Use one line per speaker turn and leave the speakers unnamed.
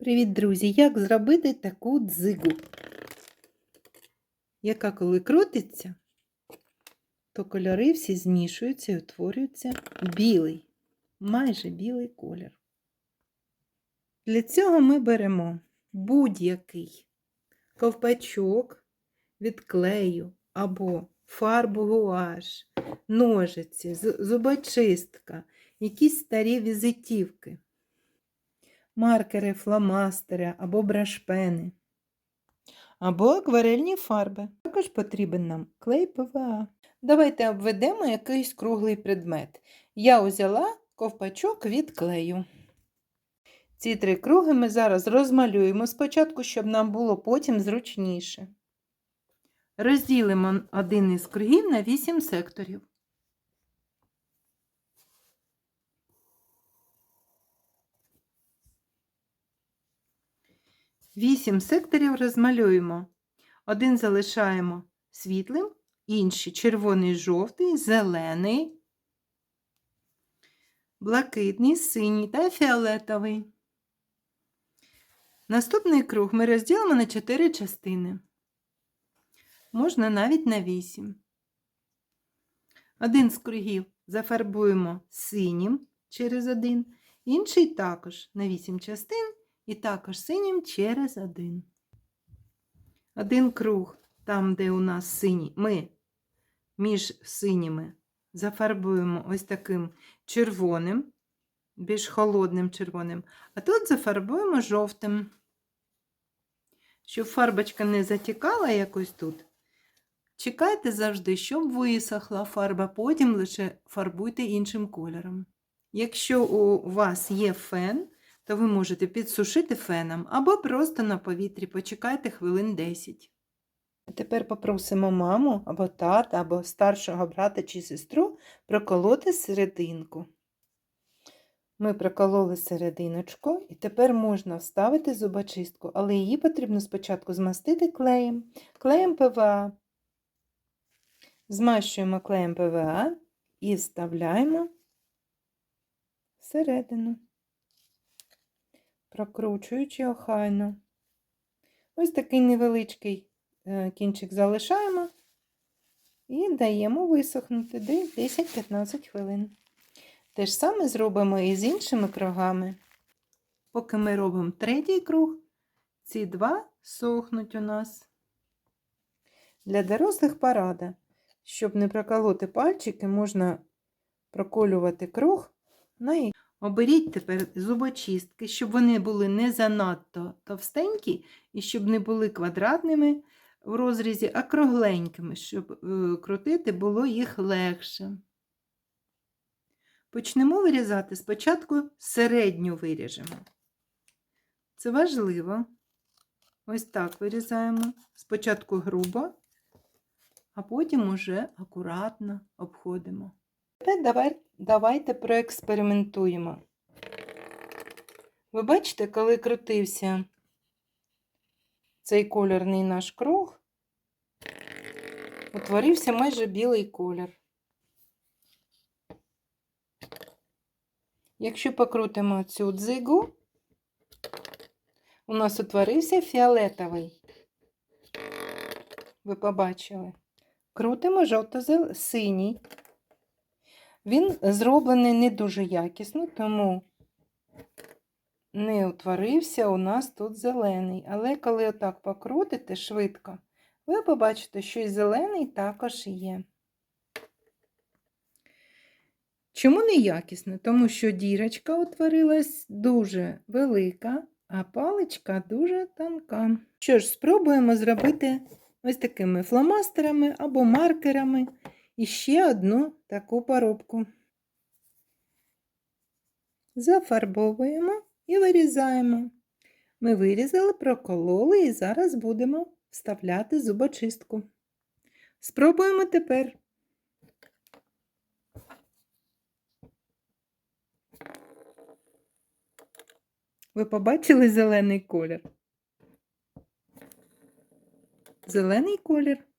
Привіт, друзі! Як зробити таку дзигу, яка коли крутиться, то кольори всі змішуються і утворюється білий, майже білий колір. Для цього ми беремо будь-який ковпачок від клею або фарбу гуаш, ножиці, зубочистка, якісь старі візитівки маркери, фломастери або брашпени, або акварельні фарби. Також потрібен нам клей ПВА. Давайте обведемо якийсь круглий предмет. Я узяла ковпачок від клею. Ці три круги ми зараз розмалюємо спочатку, щоб нам було потім зручніше. Розділимо один із кругів на 8 секторів. Вісім секторів розмалюємо. Один залишаємо світлим, інші червоний, жовтий, зелений, блакитний, синій та фіолетовий. Наступний круг ми розділимо на 4 частини. Можна навіть на 8. Один з кругів зафарбуємо синім через один, інший також на 8 частин і також синім через один. Один круг, там, де у нас синій, ми між синіми зафарбуємо ось таким червоним, більш холодним червоним, а тут зафарбуємо жовтим. Щоб фарбочка не затікала якось тут, чекайте завжди, щоб висохла фарба, потім лише фарбуйте іншим кольором. Якщо у вас є фен, то ви можете підсушити феном або просто на повітрі почекайте хвилин 10. Тепер попросимо маму або тата, або старшого брата чи сестру проколоти серединку. Ми прокололи серединочку, і тепер можна вставити зубочистку, але її потрібно спочатку змастити клеєм, клеєм ПВА. Змащуємо клеєм ПВА і вставляємо всередину прокручуючи охайно. Ось такий невеличкий е, кінчик залишаємо і даємо висохнути 10-15 хвилин. Те ж саме зробимо і з іншими кругами. Поки ми робимо третій круг, ці два сохнуть у нас. Для дорослих порада, щоб не проколоти пальчики, можна проколювати круг на Оберіть тепер зубочистки, щоб вони були не занадто товстенькі і щоб не були квадратними в розрізі, а кругленькими, щоб е, крутити було їх легше. Почнемо вирізати спочатку середню виріжемо. Це важливо. Ось так вирізаємо. Спочатку грубо, а потім уже акуратно обходимо. Тепер давай, давайте проекспериментуємо. Ви бачите, коли крутився цей кольорний наш круг, утворився майже білий колір. Якщо покрутимо цю дзигу, у нас утворився фіолетовий. Ви побачили. Крутимо жовто-синій. Він зроблений не дуже якісно, тому не утворився у нас тут зелений. Але коли отак покрутите швидко, ви побачите, що і зелений також є. Чому не якісно? Тому що дірочка утворилась дуже велика, а паличка дуже тонка. Що ж, спробуємо зробити ось такими фломастерами або маркерами. І ще одну таку поробку. Зафарбовуємо і вирізаємо. Ми вирізали, прокололи і зараз будемо вставляти зубочистку. Спробуємо тепер. Ви побачили зелений колір? Зелений колір.